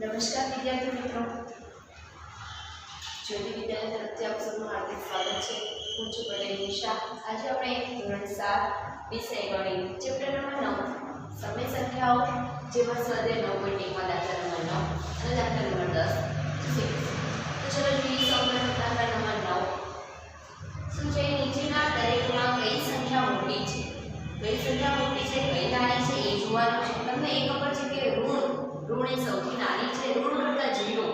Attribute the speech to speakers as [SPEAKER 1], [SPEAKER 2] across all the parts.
[SPEAKER 1] નમસ્કાર વિદ્યાર્થી મિત્રો. જ્યોતિ વિદ્યાલય તરફથી આપ સૌનું હાર્દિક સ્વાગત છે. હું છું પટેલ નિશા. આજે આપણે ધોરણ સાત વિષય ગણિત ચેપ્ટર નંબર નવ. સમય સંખ્યાઓ, જેમાં સ્વાધ્યાય નવ પોઈન્ટ દાખલા નંબર નવ અને દાખલા નંબર દસ. તો ચલો જોઈએ સૌપ્રથમ દાખલા નંબર નવ. શું છે નીચેના દરેકમાં કઈ સંખ્યા મોટી છે? કઈ સંખ્યા મોટી છે? કઈ નાની છે? એ જોવાનું છે. તમને એ ખબર છે કે ઋણ ઋણ સૌથી નાની છે, ઋણ કરતાં જીરો.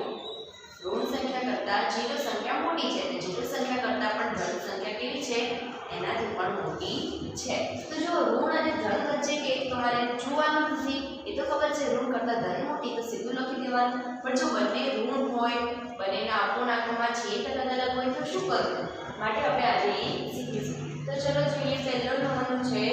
[SPEAKER 1] ઋણ સંખ્યા કરતાં જીરો સંખ્યા મોટી છે, અને જીરો સંખ્યા કરતાં પણ ધન સંખ્યા કેવી છે? એનાથી પણ મોટી છે. તો જો ઋણ અને ધન વચ્ચે કે તમારે જોવાનું નથી, એ તો ખબર છે, ઋણ કરતાં ધન મોટી, તો સીધું લખી દેવાનું. પણ જો બંને ઋણ હોય, બંનેના અપૂર્ણાંકમાં છેદ અલગ અલગ હોય, તો શું કરવું? માટે આપણે આજે શીખીશું. તો ચલો જોઈએ પહેલો નંબરનું છે,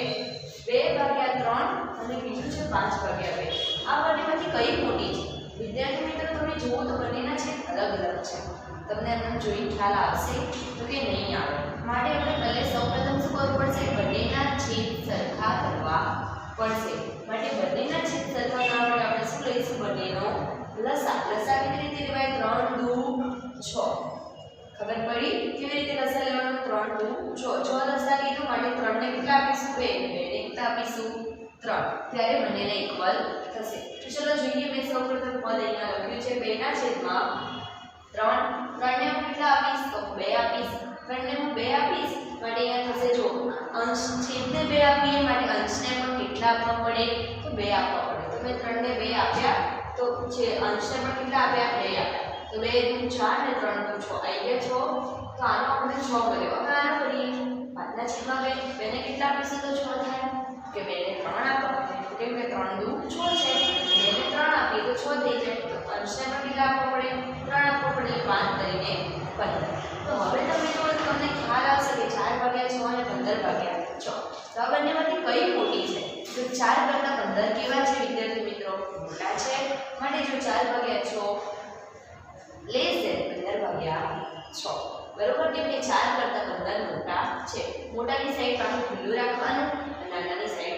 [SPEAKER 1] બે ભાગ્યા ત્રણ અને બીજું છે પાંચ ભાગ્યા બે. આ બંનેમાંથી કઈ મોટી છે? વિદ્યાર્થી મિત્રો, તમે જુઓ તો બંનેના છે અલગ અલગ છે. તમને એમને જોઈ ખ્યાલ આવશે તો કે નહીં આવે. માટે આપણે પહેલે સૌપ્રથમ શું કરવું પડશે? બંનેના છેદ સરખા કરવા પડશે. માટે બંનેના છેદ સરખા કરવા માટે આપણે શું લઈશું? બંનેનો લસા. લસા કેવી રીતે લેવાય? ત્રણ દુ છ. ખબર પડી? કેવી રીતે લસા લેવાનું? ત્રણ દુ છ. છ લસા લીધું, માટે ત્રણને કેટલા આપીશું? બે. બેને કેટલા આપીશું? ત્રણ. ત્યારે બંનેને ઇક્વલ થશે. તો ચલો જોઈએ મેં સૌપ્રથમ પદ અહીંયા લખ્યું છે. બેના છેદમાં ત્રણ. ત્રણને હું કેટલા આપીશ? તો બે આપીશ. ત્રણને હું બે આપીશ? માટે અહીંયા થશે જો અંશ છેદને બે આપીએ, માટે અંશને પણ કેટલા આપવા પડે? તો બે આપવા પડે. તો મેં ત્રણને બે આપ્યા. તો છે અંશને પણ કેટલા આપ્યા? બે આપ્યા. તો બે દુ ચાર ને ત્રણ દુ છ. આવી ગયા છો. તો આનો આપણે છ કર્યો. હવે આનો કરીએ. પાંચના છેદમાં બે. બેને કેટલા આપીશું? તો છ થાય. કે બેને ત્રણ આપો. કેમ કે ત્રણ દુ છ છે. બેને ત્રણ આપીએ તો છ થઈ જાય. તો અંશને પણ કેટલા આપવો પડે, ત્રણ આપવો પડે પાંચ કરીને પંદર. તો હવે તમે જો તમને ખ્યાલ આવશે કે ચાર ભાગ્યા છ અને પંદર ભાગ્યા છ. તો આ બંનેમાંથી કઈ મોટી છે? તો ચાર કરતાં પંદર કેવા છે, વિદ્યાર્થી મિત્રો? મોટા છે. માટે જો ચાર ભાગ્યા છ લેસ દેન પંદર ભાગ્યા છ. બરોબર? કેમ કે ચાર કરતાં પંદર મોટા છે. મોટાની સાઈડ પાછું ખુલ્લું રાખવાનું.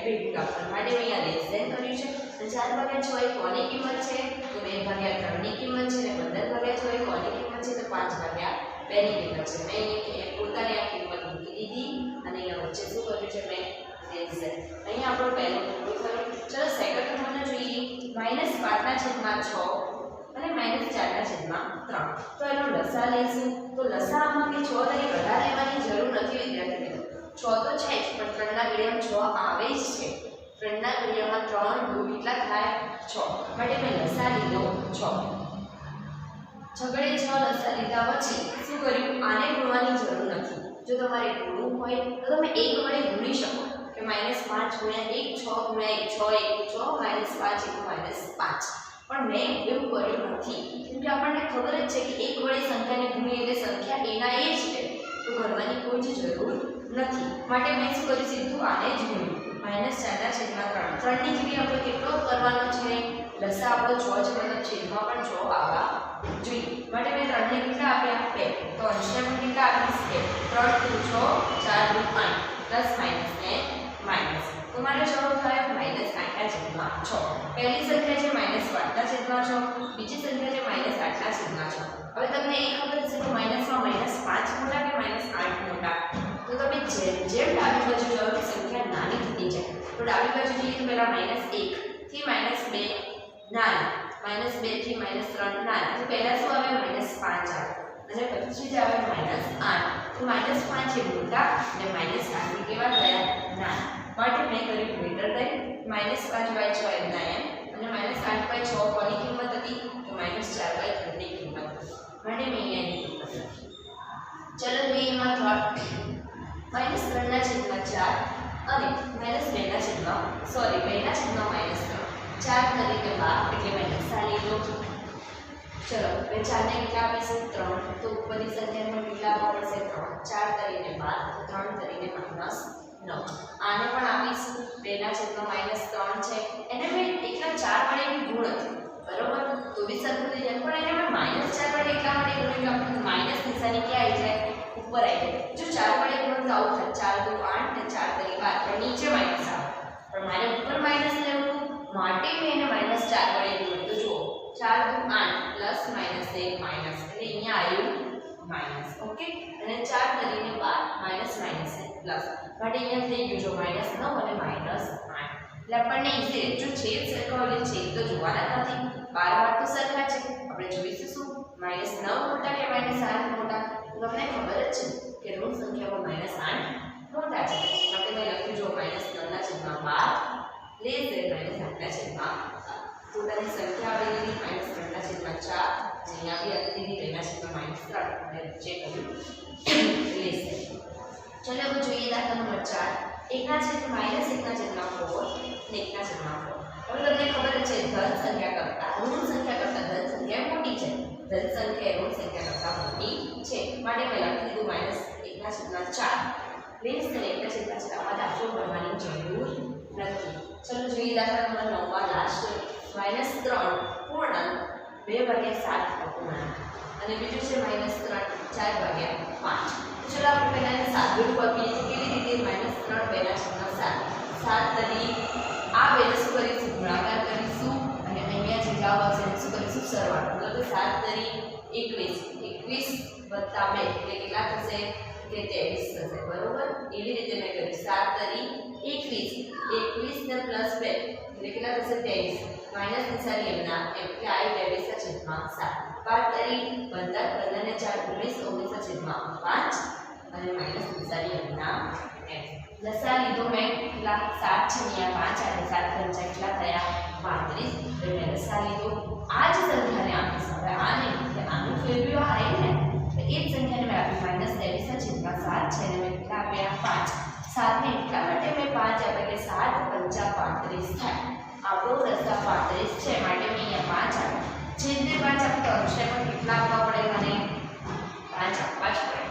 [SPEAKER 1] માટે મેં અહીંયા લેસ ધેન કર્યું છે. તો ચાર ભાગ્યા છ એ કોની કિંમત છે? તો બે ભાગ્યા ત્રણની કિંમત છે અને પંદર ભાગ્યા છ એ કોની કિંમત છે? તો પાંચ ભાગ્યા બેની કિંમત છે. મેં અહીંયા પોતાની આ કિંમત મૂકી દીધી અને અહીંયા વચ્ચે શું કર્યું છે? મેં લેસ ધેન અહીંયા આપણો પહેલો પૂરો થયો. ચલો સેકન્ડ નંબરનો જોઈએ. માઇનસ પાંચના છેદમાં છ અને માઇનસ ચારના છેદમાં ત્રણ. તો એનો લસા લઈશું. તો લસામાં કે છ તરી બધા લેવાની જરૂર નથી વિદ્યાર્થી મિત્રો છ તો છે જ પણ ત્રણના ઘડિયામાં છ આવે જ છે. ત્રણના ઘડિયામાં ત્રણ, દુ કેટલા થાય? છ. માટે મેં લસા લીધો છ. છગડે છ, લસા લીધા પછી શું કર્યું? આને ગુણવાની જરૂર નથી. જો તમારે ગુણવું હોય, તો તમે એક વડે ગુણી શકો. કે માઇનસ પાંચ ગુણ્યા એક, છ ગુણ્યા એક, છ એક, છ માઇનસ પાંચ એક માઇનસ પાંચ. પણ મેં એવું કર્યું નથી. કેમ કે આપણને ખબર જ છે કે એક વડે સંખ્યાને ગુણીએ એટલે સંખ્યા એના એ જ છે. તો ગણવાની કોઈ જ જરૂર નથી. માટે મેં શું કર્યું? સીધું આને જ ગુણ્યું માઇનસ ચારના છેદમાં ત્રણ. ત્રણની જગ્યાએ આપણે કેટલો કરવાનો છે? લસા આપણો છ છે મતલબ છેદમાં પણ છ આવવા જોઈએ. માટે મેં ત્રણને કેટલા આપ્યા? બે. તો અંશને પણ કેટલા આપીશ બે ત્રણ, દુ, છ, ચાર, દુ આઠ પ્લસ માઇનસ ને માઇનસ. તો મારે જવાબ થયો માઇનસ આઠના છેદમાં છ. પહેલી સંખ્યા છે માઇનસ પાંચના છેદમાં છ. બીજી સંખ્યા છે માઇનસ આઠના છેદમાં છ. હવે તમને એ ખબર છે કે માઇનસમાં માઇનસ પાંચ મોટા કે માઇનસ આઠ મોટા? તો તમે જેમ જેમ ડાબી બાજુ જાઓ તો સંખ્યા નાની થતી જાય. તો ડાબી બાજુ જઈએ તો પહેલાં માઇનસ એક થી માઇનસ બે નાની. માઇનસ બેથી માઇનસ ત્રણ નાની. તો પહેલાં શું આવે? માઇનસ પાંચ આવે. અને પછી જ આવે માઇનસ આઠ. તો માઇનસ પાંચ એ મોટા અને માઇનસ આઠ કેવા થયા નાના માટે મેં કર્યું ગ્રેટર દેન માઇનસ પાંચ બાય છ એમના એમ અને માઇનસ આઠ બાય છ કોની કિંમત હતી તો માઇનસ ચાર બાય ત્રણની કિંમત હતી માટે મેં અહીંયાની કિંમત લખી ચલો જોઈએ એમાં થોડા માઇનસ ત્રણના છેદમાં ચાર અને માઇનસ બેના છેદમાં સોરી બેના છેદમાં માઇનસ ત્રણ ચાર તરીકે બાર, એટલે માઇનસ આ લીધો ચલો, હવે ચારને કેટલા આપીશું ત્રણ. તો ઉપરની સંખ્યામાં કેટલા આપવા પડશે ત્રણ. ચાર તરીકે બાર, તો ત્રણ તરીકે માઇનસ નવ. આને પણ આપીશું. બેના છેદમાં માઇનસ ત્રણ છે. એને મેં એકલા ચાર વડે ગુણ હતું. બરોબર? તો બી સરખું થઈ જાય. પણ એને મેં માઇનસ ચાર વડે એટલા માટે ગુણ્યું કે આપણે માઇનસ નિશાની ક્યાં આવી જાય. ઉપર આવી જાય જો ચાર વડે ગુણ તો આવું થાય. ચાર દુ આઠ ને ચાર તરી બાર. પણ નીચે માઇનસ આવે. પણ મારે ઉપર માઇનસ લેવું? માટે મેં એને માઇનસ ચાર વડે ગુણ્યું તો જુઓ, ચાર દુ આઠ પ્લસ માઇનસ એક માઇનસ એટલે અહીંયા આવ્યું માઇનસ ઓકે અને ચાર કરીને બાર માઇનસ માઇનસ પ્લસ માટે અહીંયા થઈ ગયું જો માઇનસ નવ અને માઇનસ આઠ. એટલે આપણને ઈઝી જો છેદ સરખા હોય છેદ તો જોવાના નથી. બાર વાર તો સરખા છે. આપણે જોઈશું શું માઇનસ નવ મોટા કે માઇનસ આઠ મોટા? તો તમને ખબર જ છે કે ઋણ સંખ્યામાં માઇનસ આઠ મોટા છે માટે મેં લખ્યું જો માઇનસ નવના છેદમાં બાર લેસ દેન માઇનસ આઠના છેદમાં પોતાની સંખ્યા આવેલી માઇનસ ત્રણના છેદમાં ચાર અહીંયા બી હતી બેના છેદમાં માઇનસ ત્રણ અને જે કર્યું લેસ દેન ચલો હવે જોઈએ દાખલા નંબર ચાર એકના છેદ માઇનસ એકના છેદમાં ફોર અને એકના છેદમાં ફોર હવે તમને ખબર છે, ધન સંખ્યા કરતા ઋણ સંખ્યા કરતા ધન સંખ્યા મોટી છે. ધન સંખ્યા ઋણ સંખ્યા કરતા મોટી છે. માટે મેં લખી દીધું માઇનસ એકના છેદમાં ચાર. લેસ અને એકના છેદમાં ચાર. આમાં દાખલો ભરવાની જરૂર નથી. ચલો જોઈએ દાખલા નંબર નવમાં લાસ્ટ માઇનસ ત્રણ પૂર્ણાંક બે ભાગ્યા સાત અપૂર્ણાંક અને બીજું છે માઇનસ ત્રણ ચાર ભાગ્યા પાંચ. ચલો આપણે પહેલાં એને સાદુરૂપ આપીએ કેવી રીતે માઇનસ ત્રણ બેના છેદમાં સાત? સાત તરી આ બેને શું કરીશું? ગુણાકાર કરીશું અને અહીંયા જે જવાબ આવશે શું કરીશું? સરવાળો. મતલબ કે સાત તરી એકવીસ. એકવીસ વત્તા બે એટલે કેટલા થશે? કે ત્રેવીસ થશે. બરોબર? એવી રીતે મેં કર્યું. સાત તરી એકવીસ. એકવીસ ને પ્લસ બે એટલે કેટલા થશે? ત્રેવીસ. માઇનસ નિશાની એમના. એમ કે આ ત્રેવીસના છેદમાં સાત. પાંચ તરી પંદર પંદર ને ચાર ઓગણીસ ઓગણીસના છેદમાં પાંચ અને માઇનસ નિશાની એમના એમ લસા લીધો મેં કેટલા? સાત છે અહીંયા પાંચ અને સાત પંચા કેટલા થયા? પાંત્રીસ. તો મેં લસા લીધો. આ જ સંખ્યાને આપીશ હવે આને એટલે આનું ફેરવ્યું આ ને? તો એ જ સંખ્યાને મેં આપી. માઇનસ ત્રેવીસના છેદમાં સાત છે અને મેં કેટલા આપ્યા? પાંચ. સાતને એટલા માટે મેં પાંચ આપ્યા કે સાત પંચા પાંત્રીસ થાય. આપણો રસ્તા પાંત્રીસ છે. માટે મેં અહીંયા પાંચ આપ્યા. છેદને પાંચ આપતો અંશે પણ કેટલા આપવા પડે? મને પાંચ આપવા જ પડે.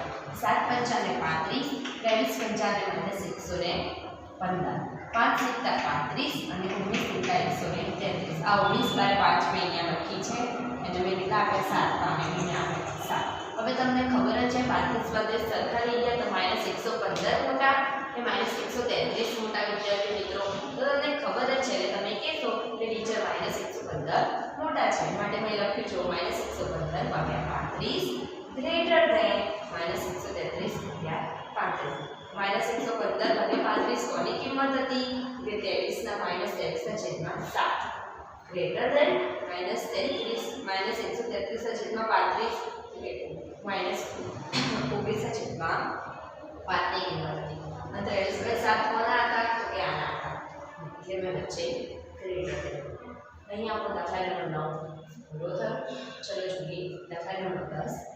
[SPEAKER 1] સાત પંચાને પાંત્રીસ ત્રેવીસ પંચાને માઇનસ એકસો ને પંદર પાંચ સિત્તા પાંત્રીસ અને ઓગણીસ સિત્તા એકસો ને તેત્રીસ. આ ઓગણીસ બાય પાંચ મેં અહીંયા લખી છે. એટલે મેં કેટલા આપ્યા સાત પામે મેં આપ્યા સાત. હવે તમને ખબર જ છે પાંત્રીસ પાંત્રીસ સરખા લઈ ગયા તો માઇનસ એકસો પંદર મોટા કે માઇનસ એકસો તેત્રીસ મોટા વિદ્યાર્થી મિત્રો. તો તમને ખબર જ છે, એટલે તમે કહેશો કે ટીચર માઇનસ એકસો પંદર મોટા છે. માટે મેં લખ્યું છે માઇનસ એકસો પંદર ભાગ્યા પાંત્રીસ. ગ્રેટર માઇનસ એકસો તેત્રીસ ભાગ્યા પાંત્રીસ માઇનસ એકસો પંદર અને પાંત્રીસ કોની કિંમત હતી? કે ત્રેવીસના માઇનસ ત્રેવીસના છેદમાં સાત. ગ્રેટર દેન માઇનસ તેત્રીસ, માઇનસ એકસો તેત્રીસના છેદમાં પાંત્રીસ. માઇનસ ઓગણીસના છેદમાં પાંચની કિંમત હતી. અને ત્રેવીસ બાય સાત કોના હતા? તો કે આના હતા. એટલે મેં વચ્ચે ગ્રેટર ધેન અહીંયા આપણો દાખલા નંબર નવ. પૂરો થયો. ચલો જોઈએ દાખલા નંબર દસ.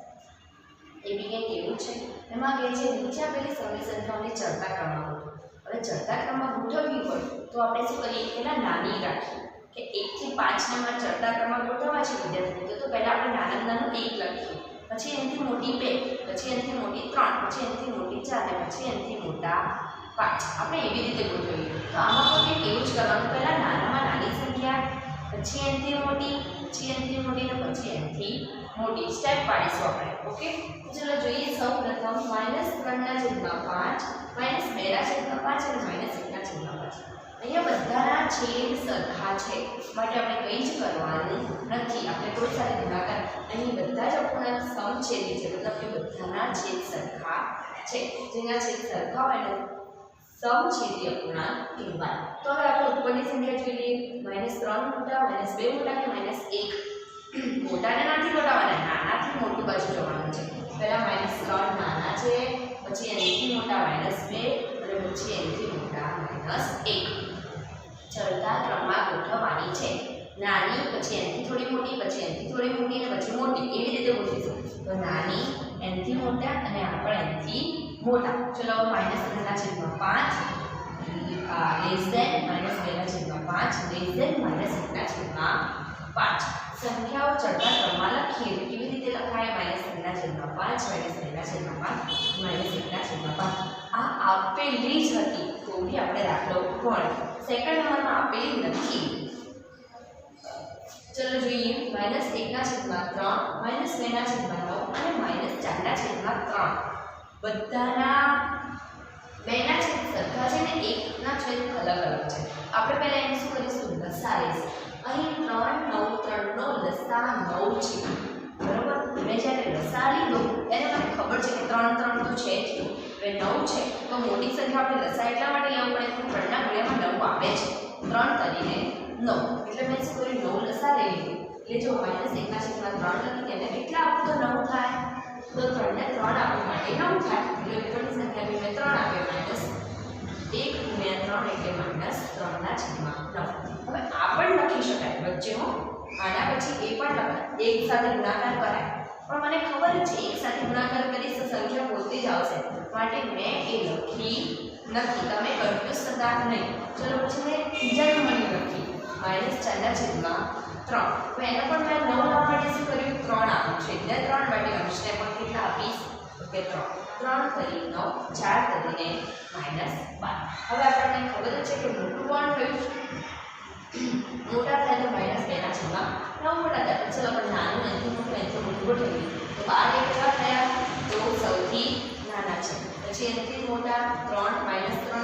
[SPEAKER 1] એ બી કંઈક એવું છે. એમાં કહે છે, નીચે આપેલી સમય સંખ્યાઓને ચડતા ક્રમમાં ગોઠવો. હવે ચડતા ક્રમમાં ગોઠવવી હોય તો આપણે શું કરીએ? પહેલાં નાની રાખીએ. કે એકથી પાંચને નંબર ચડતા ક્રમમાં ગોઠવવા છે વિદ્યાર્થીઓ. તો પહેલાં આપણે નાના નાનું એક લખીએ. પછી એનાથી મોટી બે, પછી એનાથી મોટી ત્રણ, પછી એનાથી મોટી ચાર, પછી એનાથી મોટા પાંચ. આપણે એવી રીતે ગોઠવીએ. તો આમાં પણ કંઈક એવું જ કરવાનું. પહેલાં નાનામાં નાની સંખ્યા, પછી એનાથી મોટી પછી એનાથી મોટી પછી એનાથી મોટી સ્ટેપ પાડીશું આપણે ઓકે તો ચલો જોઈએ સૌ પ્રથમ માઇનસ ત્રણના છેદમાં પાંચ માઇનસ બેના છેદમાં પાંચ અને માઇનસ એકના છેદમાં પાંચ. અહીંયા બધાના છેદ સરખા છે. માટે આપણે કંઈ જ કરવાનું નથી. આપણે કોઈ સાથે ગુણાકાર અહીં બધા જ અપૂર્ણાંક સમછેદી છે. મતલબ કે બધાના છેદ સરખા છે. જેના છેદ સરખા હોય સમછેદી અપૂર્ણાંક કહેવાય તો હવે આપણે ઉપરની સંખ્યા જોઈ લઈએ માઇનસ ત્રણ મોટા માઇનસ બે મોટા કે માઇનસ એક મોટાને નથી મોટાવાના નાનાથી મોટું બાજુ જવાનું છે પહેલા માઇનસ ત્રણ નાના છે પછી એનાથી મોટા માઇનસ બે, અને પછી એનથી મોટા માઇનસ એક। ચડતા ક્રમમાં ગોઠવવાની છે। નાની, પછી એનાથી થોડી મોટી, પછી એનાથી થોડી મોટી, અને પછી મોટી, એવી રીતે ગોઠવીશું તો નાની, એનથી મોટા, અને આ પણ એનાથી મોટા ચલો માઇનસ ત્રણના છેદમાં પાંચ લેસ દેન માઇનસ બેના છેદમાં પાંચ લેસ દેન માઇનસ એકના છેદમાં પાંચ સંખ્યાઓ ચડતા ક્રમમાં લખીએ તો કેવી રીતે લખાય માઇનસ ત્રણના છેદમાં પાંચ માઇનસ બેના છેદમાં પાંચ માઇનસ એકના છેદમાં પાંચ આ આપેલી જ હતી તો બી આપણે દાખલો પણ સેકન્ડ નંબરમાં આપેલી નથી ચલો જોઈએ માઇનસ એકના છેદમાં ત્રણ માઇનસ બેના છેદમાં નવ અને માઇનસ ચારના છેદમાં ત્રણ। બધાના બેના છેદ સરખા છે ને એકના છેદ અલગ અલગ છે. આપણે પહેલા એમ શું કરીશું? લસારેસ અહીં ત્રણ, નવ ત્રણનો લસા નવ છે. બરાબર? મેં જ્યારે લસા લીધો ત્યારે મને ખબર છે કે ત્રણ ત્રણ તો છે જ. હવે નવ છે, તો મોટી સંખ્યા આપણે લસા એટલા માટે લેવું પડે કે ત્રણના ગુણ્યામાં નવ આવે છે. ત્રણ કરીને નવ. એટલે મેં શું કર્યું? નવ લસા લઈ લીધું. એટલે જો માઇનસ એકના છેદમાં ત્રણ લખી તેને કેટલા આપતો નવ થાય? તો ત્રણને ત્રણ આપવા માટે નવ થાય. એટલે ઉપરની સંખ્યા મેં ત્રણ આપે માઇનસ એક ગુણ્યા ત્રણ એટલે માઇનસ ત્રણના છેદમાં નવ. હવે આ પણ લખી શકાય વચ્ચે હો. આના પછી એ પણ લખાય એક સાથે ગુણાકાર કરાય. પણ મને ખબર છે, એક સાથે ગુણાકાર કરીશ તો સંખ્યા બોલતી જ આવશે. માટે મેં એ લખી નથી. તમે કન્ફ્યુઝ થતા નહીં. ચલો પછી મેં ત્રીજા નંબરની લખી. માઇનસ ચારના છેદમાં ત્રણ. તો એને પણ મેં નવ માટે શું કર્યું, ત્રણ આપ્યું છે. એટલે ત્રણ માટે અંશને પણ કેટલા આપીશ? કે ત્રણ. ત્રણ કરી નવ, ચાર કરીને માઇનસ બાર. હવે આપણને ખબર જ છે કે મોટું કોણ થયું મોટા થાય તો માઇનસ બેના છેદમાં નવ મોટા થાય ચલો, પણ નાનું નથી, મોટું એનાથી મોટું ગોઠવીએ તો બાર એક થયા. તો સૌથી નાના છે પછી એનાથી મોટા ત્રણ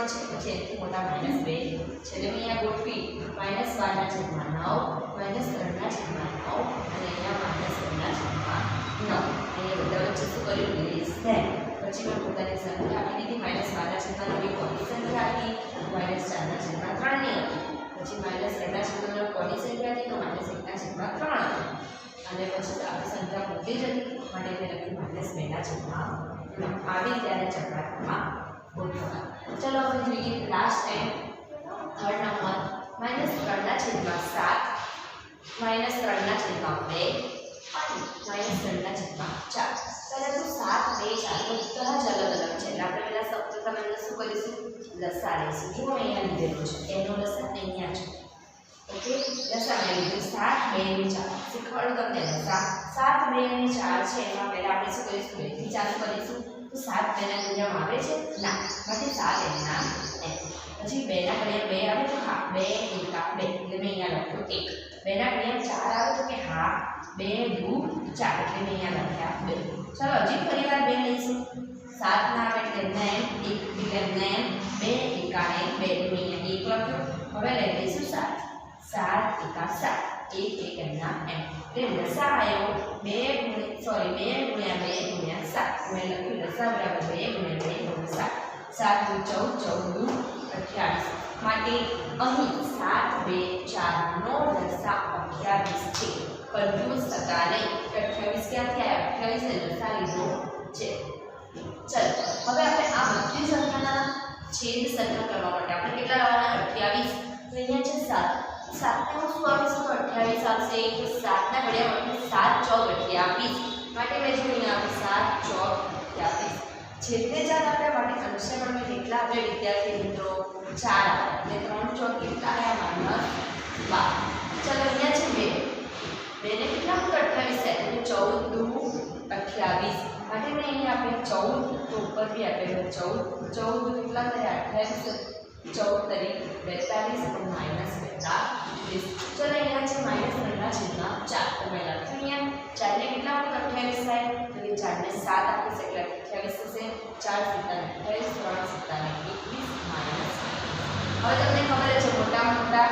[SPEAKER 1] માઇનસ છે પછી એનાથી મોટા માઇનસ બે છેલ્લે મેં અહીંયા ગોઠવી માઇનસ બારના છેદમાં નવ માઇનસ ત્રણના છેદમાં નવ અને અહીંયા માઇનસ ત્રણના છેદમાં નવ અહીંયા બધા વચ્ચે શું કર્યું લેસ ધેન પછી મેં પોતાની સંખ્યા આપી દીધી માઇનસ બારના છેદમાં નવ કોની સંખ્યા હતી માઇનસ ચારના છેદમાં ત્રણની હતી પછી માઇનસ ત્રણના છેદમાં કોની સંખ્યા હતી તો માઇનસ એકના છેદમાં ત્રણ અને પછી આપણી સંખ્યા મોટી જ હતી. માટે મેં લખ્યું માઇનસ બેના છેદમાં આવી ત્યારે ગોઠવવા ચલો હવે જોઈએ last time third number minus ત્રણના છેદમાં સાત માઇનસ ત્રણના છેદમાં બે અને માઇનસ ત્રણના છેદમાં ચાર પહેલાં તો સાત બે ચાર બધા જ અલગ અલગ છે એટલે આપણે પહેલાં સૌ પ્રથમ એને શું કરીશું લસા લઈશું જો મેં અહીંયા લીધેલું છે એનો લસા અહીંયા છે ઓકે લસા મેં લીધું સાત બે અને ચાર શીખવાડું તમને લસા સાત બે અને ચાર છે એમાં પહેલાં આપણે શું કરીશું બેથી ચાલુ કરીશું તો સાત બેના ગુણ્યામાં આવે છે, ના માટે સાત એમના એમ પછી બેના ઘડિયા બે આવે તો હા, બે, એકા બે, એટલે મેં અહીંયા લખ્યું એક. બેના ઘડિયા ચાર આવે તો કે હા, બે, દુ, ચાર, એટલે મેં અહીંયા લખ્યા બે. ચાલો, હજી ફરી વાર બે લઈશું. સાત ના આવે એટલે એમના એમ, એક, એટલે એમના એમ, બે, એકા એમ, બે મેં અહીંયા એક લખ્યું. હવે લઈ લઈશું સાત. સાત, એકા સાત. એક એક એમના એમ એટલે લસા આવ્યો બે ગુણ્યા સોરી બે ગુણ્યા બે ગુણ્યા સાત મેં લખ્યું લસા બરાબર બે ગુણ્યા બે ગુણ્યા સાત સાત દુ ચૌદ ચૌદ દુ અઠ્યાવીસ માટે અહીં સાત બે ચારનો લસા અઠ્યાવીસ છે કન્ફ્યુઝ થતા નહીં અઠ્યાવીસ ક્યાંથી આવ્યા અઠ્યાવીસને લસા લીધો છે ચલો હવે આપણે આ બધી સંખ્યાના છેદ સંખ્યા કરવા માટે આપણે કેટલા લાવવાના અઠ્યાવીસ અહીંયા છે સાત સાતને હું શું આપીશું તો અઠ્યાવીસ આવશે તો સાતના ઘડિયા માટે સાત ચોક અઠ્યાવીસ માટે મેં જો અહીંયા આપી સાત ચોક અઠ્યાવીસ છેલ્લે ચાર આપ્યા માટે અંશે પણ મેં કેટલા આપ્યા વિદ્યાર્થી મિત્રો ચાર આપ્યા એટલે ત્રણ ચોક કેટલા આવ્યા માઇનસ બાર ચાલો અહીંયા છે બે બેને કેટલા મૂક અઠ્યાવીસ થાય એટલે ચૌદ દુ અઠ્યાવીસ માટે મેં અહીંયા આપણે ચૌદ તો ઉપર બી આપેલું ચૌદ ચૌદ દુ કેટલા થયા અઠ્યાવીસ ચૌદ તરીક બેતાલીસ અને માઇનસ બેતાલીસ ચલો અહીંયા છે માઇનસ ત્રણના છેદમાં ચાર તો મેં લખ્યું અહીંયા ચારને કેટલા વખત અઠ્યાવીસ થાય તો કે ચારને સાત આપીશ એટલે અઠ્યાવીસ થશે ચાર સિત્તાને અઠ્યાવીસ ત્રણ સિત્તાને એકવીસ માઇનસ હવે તમને ખબર જ છે મોટા મોટા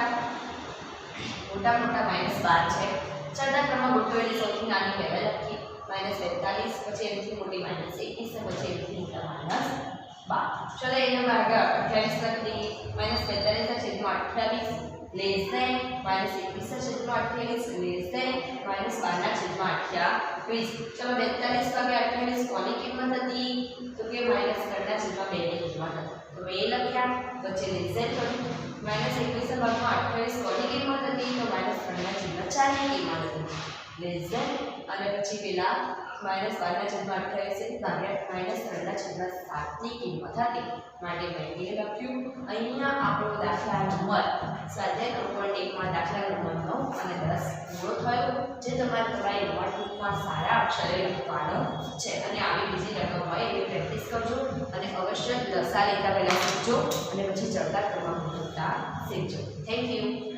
[SPEAKER 1] મોટા મોટા માઇનસ બાર છે ચડના ક્રમમાં ગોઠવેલી સૌથી નાની પહેલાં લખી માઇનસ બેતાલીસ પછી એમથી મોટી માઇનસ એકવીસ અને પછી એમથી મોટા માઇનસ બાર ચલો એનો ભાગા અઠ્યાવીસ લખી માઇનસ બેતાલીસના છેદમાં અઠ્યાવીસ લેસ દેન માઇનસ એકવીસના છેદમાં અઠ્યાવીસ લેસ દેન માઇનસ બારના છેદમાં અઠ્યાવીસ ચલો બેતાલીસ ભાગે અઠ્યાવીસ કોની કિંમત હતી તો કે માઇનસ ત્રણના છેદમાં બેની કિંમત હતી તો બે લખ્યા વચ્ચે લેસ દેન કર્યું માઇનસ એકવીસના ભાગમાં અઠ્યાવીસ કોની કિંમત હતી તો માઇનસ ત્રણના છેદમાં ચારની કિંમત હતી લેસ દેન અને પછી પેલા માઇનસ બારના છેદમાં અઠ્યાવીસ ભાગ્યા માઇનસ ત્રણના છેલ્લા સાતની કિંમત હતી માટે મેં એ લખ્યું, અહીંયા આપણો દાખલા નંબર સ્વાધ્યાય પોઈન્ટ એકમાં દાખલા નંબર નવ અને દસ પૂરો થયો, જે તમારે તમારી નોટબુકમાં સારા અક્ષરે લખવાનો છે. અને આવી બીજી રકમ હોય એવી પ્રેક્ટિસ કરજો અને અવશ્ય લસા લેતા પહેલાં શીખજો અને પછી ચડતા ક્રમાંક શીખજો. Thank you